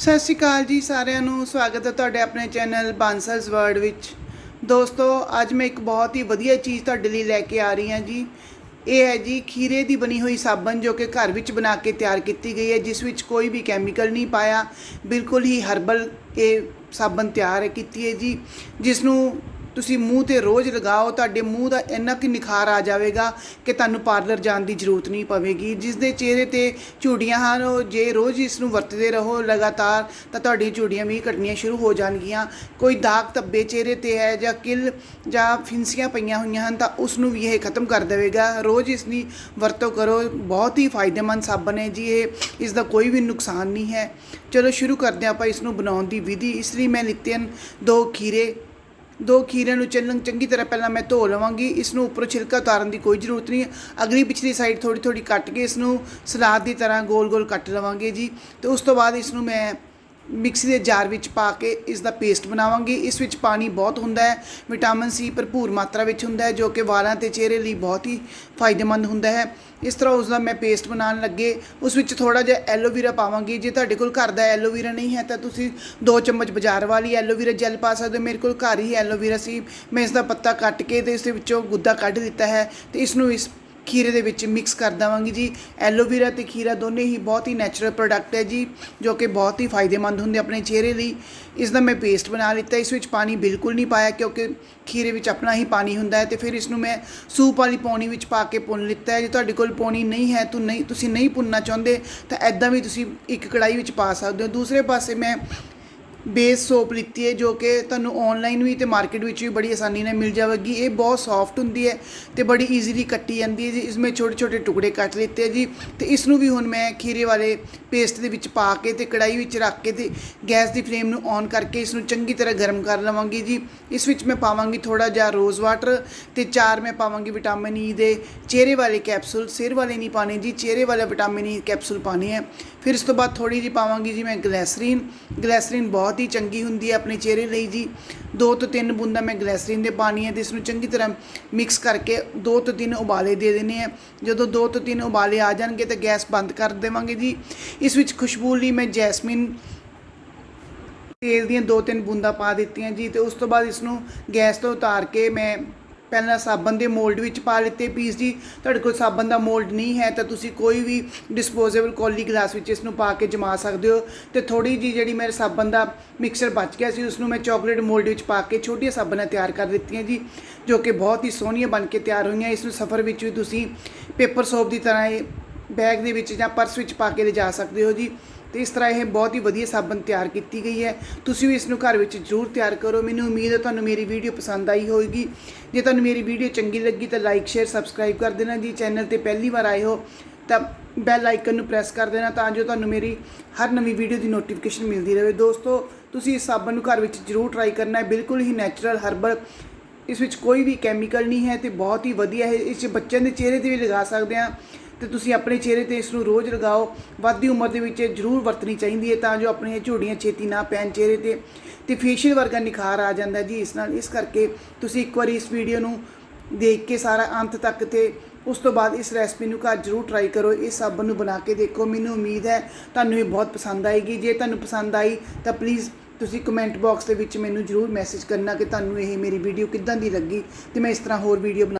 ਸਤਿ ਸ਼੍ਰੀ ਅਕਾਲ ਜੀ ਸਾਰਿਆਂ ਨੂੰ, ਸਵਾਗਤ ਹੈ ਤੁਹਾਡੇ ਆਪਣੇ ਚੈਨਲ ਬਾਂਸਲਸ ਵਰਡ ਵਿੱਚ। ਦੋਸਤੋ, ਅੱਜ ਮੈਂ ਇੱਕ ਬਹੁਤ ਹੀ ਵਧੀਆ ਚੀਜ਼ ਤੁਹਾਡੇ ਲਈ ਲੈ ਕੇ ਆ ਰਹੀ ਹਾਂ ਜੀ। ਇਹ ਹੈ ਜੀ ਖੀਰੇ ਦੀ ਬਣੀ ਹੋਈ ਸਾਬਣ ਜੋ ਕਿ ਘਰ ਵਿੱਚ ਬਣਾ ਕੇ ਤਿਆਰ ਕੀਤੀ ਗਈ ਹੈ, ਜਿਸ ਵਿੱਚ ਕੋਈ ਵੀ ਕੈਮੀਕਲ ਨਹੀਂ ਪਾਇਆ। ਬਿਲਕੁਲ ਹੀ ਹਰਬਲ ਇਹ ਸਾਬਣ ਤਿਆਰ ਕੀਤੀ ਹੈ ਜੀ ਜਿਸ ਨੂੰ ਤੁਸੀਂ ਮੂੰਹ ਤੇ ਰੋਜ਼ ਲਗਾਓ, ਤੁਹਾਡੇ ਮੂੰਹ ਦਾ ਇੰਨਾ ਕਿ ਨਿਖਾਰ ਆ ਜਾਵੇਗਾ ਕਿ ਤੁਹਾਨੂੰ ਪਾਰਲਰ ਜਾਣ ਦੀ ਜ਼ਰੂਰਤ ਨਹੀਂ ਪਵੇਗੀ। ਜਿਸ ਦੇ ਚਿਹਰੇ ਤੇ ਝੁੜੀਆਂ ਹਨ, ਉਹ ਜੇ ਰੋਜ਼ ਇਸ ਨੂੰ ਵਰਤਦੇ ਰਹੋ ਲਗਾਤਾਰ, ਤਾਂ ਤੁਹਾਡੀਆਂ ਝੁੜੀਆਂ ਵੀ ਘਟਣੀਆਂ ਸ਼ੁਰੂ ਹੋ ਜਾਣਗੀਆਂ। ਕੋਈ ਦਾਗ ਧੱਬੇ ਚਿਹਰੇ ਤੇ ਹੈ ਜਾਂ ਕਿਲ ਜਾਂ ਫਿੰਸੀਆਂ ਪਈਆਂ ਹੋਈਆਂ ਹਨ, ਤਾਂ ਉਸ ਨੂੰ ਵੀ ਇਹ ਖਤਮ ਕਰ ਦੇਵੇਗਾ। ਰੋਜ਼ ਇਸ ਦੀ ਵਰਤੋਂ ਕਰੋ, ਬਹੁਤ ਹੀ ਫਾਇਦੇਮੰਦ ਸਾਬਣ ਹੈ ਜੀ ਇਹ, ਇਸ ਦਾ ਕੋਈ ਵੀ ਨੁਕਸਾਨ ਨਹੀਂ ਹੈ। ਚਲੋ ਸ਼ੁਰੂ ਕਰਦੇ ਹਾਂ ਆਪਾਂ ਇਸ ਨੂੰ ਬਣਾਉਣ ਦੀ ਵਿਧੀ। ਇਸ ਲਈ ਮੈਂ ਲਿੱਤੇ ਹਨ ਦੋ ਖੀਰੇ। ਦੋ ਖੀਰਿਆਂ ਨੂੰ ਚੰਨ ਚੰਗੀ ਤਰ੍ਹਾਂ ਪਹਿਲਾਂ ਮੈਂ ਧੋ ਲਵਾਂਗੀ। ਇਸ ਨੂੰ ਉੱਪਰੋਂ ਛਿਲਕਾ ਉਤਾਰਨ ਦੀ ਕੋਈ ਜ਼ਰੂਰਤ ਨਹੀਂ। ਅਗਲੀ ਪਿਛਲੀ ਸਾਈਡ ਥੋੜੀ ਥੋੜੀ ਕੱਟ ਕੇ ਇਸ ਨੂੰ ਸਲਾਦ ਦੀ ਤਰ੍ਹਾਂ ਗੋਲ ਗੋਲ ਕੱਟ ਲਵਾਂਗੇ ਜੀ। ਤੇ ਉਸ ਤੋਂ ਬਾਅਦ ਇਸ ਨੂੰ ਮੈਂ ਮਿਕਸੀ ਦੇ ਜਾਰ ਵਿੱਚ ਪਾ ਕੇ ਇਸ ਦਾ ਪੇਸਟ ਬਣਾਵਾਂਗੀ। ਇਸ ਵਿੱਚ ਪਾਣੀ ਬਹੁਤ ਹੁੰਦਾ ਹੈ। ਵਿਟਾਮਿਨ ਸੀ ਭਰਪੂਰ ਮਾਤਰਾ ਵਿੱਚ ਹੁੰਦਾ ਹੈ, ਜੋ ਕਿ ਵਾਲਾਂ ਤੇ ਚਿਹਰੇ ਲਈ ਬਹੁਤ ਹੀ ਫਾਇਦੇਮੰਦ ਹੁੰਦਾ ਹੈ। ਇਸ ਤਰ੍ਹਾਂ ਉਸ ਦਾ ਮੈਂ ਪੇਸਟ ਬਣਾਉਣ ਲੱਗੇ। ਉਸ ਵਿੱਚ ਥੋੜਾ ਜਿਹਾ ਐਲੋਵੀਰਾ ਪਾਵਾਂਗੀ। ਜੇ ਤੁਹਾਡੇ ਕੋਲ ਘਰ ਦਾ ਐਲੋਵੀਰਾ ਨਹੀਂ ਹੈ, ਤਾਂ ਤੁਸੀਂ 2 ਚਮਚ ਬਾਜ਼ਾਰ ਵਾਲੀ ਐਲੋਵੀਰਾ ਜੈਲ ਪਾ ਸਕਦੇ ਹੋ। ਮੇਰੇ ਕੋਲ ਘਰ ਹੀ ਐਲੋਵੀਰਾ ਸੀ। ਮੈਂ ਇਸ ਦਾ ਪੱਤਾ ਕੱਟ ਕੇ ਤੇ ਇਸ ਦੇ ਵਿੱਚੋਂ ਗੁੱਦਾ ਕੱਢ ਦਿੱਤਾ ਹੈ ਤੇ ਇਸ ਨੂੰ ਇਸ ਖੀਰੇ ਦੇ ਵਿੱਚ ਮਿਕਸ ਕਰ ਦੇਵਾਂਗੀ ਜੀ। ਐਲੋਵੇਰਾ ਤੇ ਖੀਰਾ ਦੋਨੇ ਹੀ ਬਹੁਤ ਹੀ ਨੈਚੁਰਲ ਪ੍ਰੋਡਕਟ ਹੈ ਜੀ, ਜੋ ਕਿ ਬਹੁਤ ਹੀ ਫਾਇਦੇਮੰਦ ਹੁੰਦੇ ਆਪਣੇ ਚਿਹਰੇ ਲਈ। ਇਸ ਦਾ ਮੈਂ ਪੇਸਟ ਬਣਾ ਲਿੱਤਾ, ਇਸ ਵਿੱਚ ਪਾਣੀ ਬਿਲਕੁਲ ਨਹੀਂ ਪਾਇਆ ਕਿਉਂਕਿ ਖੀਰੇ ਵਿੱਚ ਆਪਣਾ ਹੀ ਪਾਣੀ ਹੁੰਦਾ ਹੈ ਤੇ ਫਿਰ ਇਸ ਨੂੰ ਮੈਂ ਸੂਪ ਵਾਲੀ ਪੌਣੀ ਵਿੱਚ ਪਾ ਕੇ ਭੁੰਨ ਲਿੱਤਾ ਹੈ। ਜੇ ਤੁਹਾਡੇ ਕੋਲ ਪੌਣੀ ਨਹੀਂ ਹੈ, ਤੂੰ ਨਹੀਂ, ਤੁਸੀਂ ਨਹੀਂ ਭੁੰਨਣਾ ਚਾਹੁੰਦੇ, ਤਾਂ ਐਦਾਂ ਵੀ ਤੁਸੀਂ ਇੱਕ ਕੜਾਈ ਵਿੱਚ ਪਾ ਸਕਦੇ ਹੋ। ਦੂਸਰੇ ਪਾਸੇ ਮੈਂ ਬੇਸ ਸੋਪ ਲਿੱਤੀ ਹੈ ਜੋ ਕਿ ਤੁਹਾਨੂੰ ਆਨਲਾਈਨ ਵੀ ਤੇ ਮਾਰਕੀਟ ਵਿੱਚ ਵੀ ਬੜੀ ਆਸਾਨੀ ਨਾਲ ਮਿਲ ਜਾਵੇਗੀ। ਇਹ ਬਹੁਤ ਸੌਫਟ ਹੁੰਦੀ ਹੈ ਤੇ ਬੜੀ ਈਜ਼ੀਲੀ ਕੱਟੀ ਜਾਂਦੀ ਹੈ ਜੀ। ਇਸ ਵਿੱਚ ਛੋਟੇ ਛੋਟੇ ਟੁਕੜੇ ਕੱਟ ਲਿੱਤੇ ਜੀ। ਤੇ ਇਸ ਨੂੰ ਵੀ ਹੁਣ ਮੈਂ ਖੀਰੇ ਵਾਲੇ ਪੇਸਟ ਦੇ ਵਿੱਚ ਪਾ ਕੇ ਤੇ ਕੜਾਈ ਵਿੱਚ ਰੱਖ ਕੇ ਤੇ ਗੈਸ ਦੀ ਫਲੇਮ ਨੂੰ ਔਨ ਕਰਕੇ ਇਸ ਨੂੰ ਚੰਗੀ ਤਰ੍ਹਾਂ ਗਰਮ ਕਰ ਲਵਾਂਗੀ ਜੀ। ਇਸ ਵਿੱਚ ਮੈਂ ਪਾਵਾਂਗੀ ਥੋੜਾ ਜਿਹਾ ਰੋਜ਼ ਵਾਟਰ ਤੇ ਚਾਰ ਮੈਂ ਪਾਵਾਂਗੀ ਵਿਟਾਮਿਨ ਈ e ਦੇ। ਚਿਹਰੇ ਵਾਲੇ ਕੈਪਸੂਲ ਸਿਰ ਵਾਲੇ ਨਹੀਂ ਪਾਣੇ ਜੀ। ਚਿਹਰੇ ਵਾਲਾ ਵਿਟਾਮਿਨ ਈ ਕੈਪਸੂਲ ਪਾਣੇ ਹੈ ਫਿਰ ਇਸ ਤੋਂ ਬਾਅਦ ਥੋੜੀ ਜਿਹੀ ਪਾਵਾਂਗੀ ਜੀ ਮੈਂ ਗਲੈਸਰੀਨ ਗਲੈਸਰੀਨ ਬਹੁਤ ਬਹੁਤ ਹੀ ਚੰਗੀ ਹੁੰਦੀ ਹੈ ਆਪਣੇ ਚਿਹਰੇ ਲਈ ਜੀ। ਦੋ ਤੋਂ ਤਿੰਨ ਬੂੰਦਾਂ ਮੈਂ ਗਲੈਸਰੀਨ ਦੇ ਪਾਣੀ ਹੈ ਤੇ ਇਸ ਨੂੰ ਚੰਗੀ ਤਰ੍ਹਾਂ ਮਿਕਸ ਕਰਕੇ ਦੋ ਤੋਂ ਤਿੰਨ ਉਬਾਲੇ ਦੇ ਦੇਣੇ ਆ ਜਦੋਂ ਦੋ ਤੋਂ ਤਿੰਨ ਉਬਾਲੇ ਆ ਜਾਣਗੇ ਤਾਂ ਗੈਸ ਬੰਦ ਕਰ ਦੇਵਾਂਗੇ ਜੀ। ਇਸ ਵਿੱਚ ਖੁਸ਼ਬੂ ਲਈ ਮੈਂ ਜੈਸਮਿਨ ਤੇਲ ਦੀਆਂ ਦੋ ਤਿੰਨ ਬੂੰਦਾਂ ਪਾ ਦਿੱਤੀਆਂ ਜੀ ਤੇ ਉਸ ਤੋਂ ਬਾਅਦ ਇਸ ਨੂੰ ਗੈਸ ਤੋਂ ਉਤਾਰ ਕੇ ਮੈਂ ਪਹਿਲਾਂ ਸਾਬਣ ਦੇ ਮੋਲਡ ਵਿੱਚ ਪਾ ਲਿੱਤੇ ਪੀਸ ਜੀ। ਤੁਹਾਡੇ ਕੋਲ ਸਾਬਣ ਦਾ ਮੋਲਡ ਨਹੀਂ ਹੈ ਤਾਂ ਤੁਸੀਂ ਕੋਈ ਵੀ ਡਿਸਪੋਜ਼ੇਬਲ ਕੌਲੀ ਗਲਾਸ ਵਿੱਚ ਇਸ ਨੂੰ ਪਾ ਕੇ ਜਮਾ ਸਕਦੇ ਹੋ ਤੇ ਥੋੜੀ ਜੀ ਜਿਹੜੀ ਮੇਰੇ ਸਾਬਣ ਦਾ ਮਿਕਸਚਰ ਬਚ ਗਿਆ ਸੀ ਉਸ ਨੂੰ ਮੈਂ ਚਾਕਲੇਟ ਮੋਲਡ ਵਿੱਚ ਪਾ ਕੇ ਛੋਟੀਆਂ ਸਾਬਣਾਂ ਤਿਆਰ ਕਰ ਦਿੱਤੀਆਂ ਜੀ, ਜੋ ਕਿ ਬਹੁਤ ਹੀ ਸੋਹਣੀਆਂ ਬਣ ਕੇ ਤਿਆਰ ਹੋਈਆਂ। ਇਸ ਨੂੰ ਸਫ਼ਰ ਵਿੱਚ ਵੀ ਤੁਸੀਂ ਪੇਪਰ ਸੋਪ ਦੀ ਤਰ੍ਹਾਂ ਇਹ ਬੈਗ ਦੇ ਵਿੱਚ ਜਾਂ ਪਰਸ ਵਿੱਚ ਪਾ ਕੇ ਲਿਜਾ ਸਕਦੇ ਹੋ ਜੀ। ਤੇ ਇਸ ਤਰ੍ਹਾਂ ਇਹ ਬਹੁਤ ਹੀ ਵਧੀਆ ਸਾਬਣ ਤਿਆਰ ਕੀਤੀ ਗਈ ਹੈ। ਤੁਸੀਂ ਵੀ ਇਸ ਨੂੰ ਘਰ ਵਿੱਚ ਜ਼ਰੂਰ ਤਿਆਰ ਕਰੋ। ਮੈਨੂੰ ਉਮੀਦ ਹੈ ਤੁਹਾਨੂੰ ਮੇਰੀ ਵੀਡੀਓ ਪਸੰਦ ਆਈ ਹੋਵੇਗੀ। ਜੇ ਤੁਹਾਨੂੰ ਮੇਰੀ ਵੀਡੀਓ ਚੰਗੀ ਲੱਗੀ ਤਾਂ ਲਾਈਕ ਸ਼ੇਅਰ ਸਬਸਕ੍ਰਾਈਬ ਕਰ ਦੇਣਾ ਜੀ। ਚੈਨਲ ਤੇ ਪਹਿਲੀ ਵਾਰ ਆਏ ਹੋ ਤਾਂ ਬੈਲ ਆਈਕਨ ਨੂੰ ਪ੍ਰੈਸ ਕਰ ਦੇਣਾ ਤਾਂ ਜੋ ਤੁਹਾਨੂੰ ਮੇਰੀ ਹਰ ਨਵੀਂ ਵੀਡੀਓ ਦੀ ਨੋਟੀਫਿਕੇਸ਼ਨ ਮਿਲਦੀ ਰਹੇ। ਦੋਸਤੋ, ਤੁਸੀਂ ਇਸ ਸਾਬਣ ਨੂੰ ਘਰ ਵਿੱਚ ਜ਼ਰੂਰ ਟਰਾਈ ਕਰਨਾ ਹੈ। ਬਿਲਕੁਲ ਹੀ ਨੈਚੁਰਲ ਹਰਬਲ ਇਸ ਵਿੱਚ ਕੋਈ ਵੀ ਕੈਮੀਕਲ ਨਹੀਂ ਹੈ ਤੇ ਬਹੁਤ ਹੀ ਵਧੀਆ ਹੈ। ਇਸ 'ਚ ਬੱਚਿਆਂ ਦੇ ਚਿਹਰੇ ਤੇ ਵੀ ਲਗਾ ਸਕਦੇ ਆ ਤੇ ਤੁਸੀਂ ਆਪਣੇ ਚਿਹਰੇ ਤੇ ਇਸ ਨੂੰ ਰੋਜ਼ ਲਗਾਓ। ਵੱਧਦੀ ਉਮਰ ਦੇ ਵਿੱਚ ਇਹ ਜ਼ਰੂਰ ਵਰਤਣੀ ਚਾਹੀਦੀ ਹੈ ਤਾਂ ਜੋ ਆਪਣੀਆਂ ਝੁੜੀਆਂ ਛੇਤੀ ਨਾ ਪੈਣ ਚਿਹਰੇ ਤੇ। ਤੇ ਫੇਸ਼ੀਅਲ ਵਰਗਾ ਨਿਖਾਰ ਆ ਜਾਂਦਾ ਜੀ ਇਸ ਨਾਲ। ਇਸ ਕਰਕੇ ਤੁਸੀਂ ਇੱਕ ਵਾਰੀ ਇਸ ਵੀਡੀਓ ਨੂੰ ਦੇਖ ਕੇ ਸਾਰਾ ਅੰਤ ਤੱਕ ਤੇ ਉਸ ਤੋਂ ਬਾਅਦ ਇਸ ਰੈਸਪੀ ਨੂੰ ਘਰ ਜ਼ਰੂਰ ਟਰਾਈ ਕਰੋ। ਇਸ ਸਾਬਣ ਨੂੰ ਬਣਾ ਕੇ ਦੇਖੋ। ਮੈਨੂੰ ਉਮੀਦ ਹੈ ਤੁਹਾਨੂੰ ਇਹ ਬਹੁਤ ਪਸੰਦ ਆਏਗੀ। ਜੇ ਤੁਹਾਨੂੰ ਪਸੰਦ ਆਈ ਤਾਂ ਪਲੀਜ਼ ਤੁਸੀਂ ਕਮੈਂਟ ਬਾਕਸ ਦੇ ਵਿੱਚ ਮੈਨੂੰ ਜ਼ਰੂਰ ਮੈਸੇਜ ਕਰਨਾ ਕਿ ਤੁਹਾਨੂੰ ਇਹ ਮੇਰੀ ਵੀਡੀਓ ਕਿੱਦਾਂ ਦੀ ਲੱਗੀ। ਤੇ ਮੈਂ ਇਸ ਤਰ੍ਹਾਂ ਹੋਰ ਵੀਡੀਓ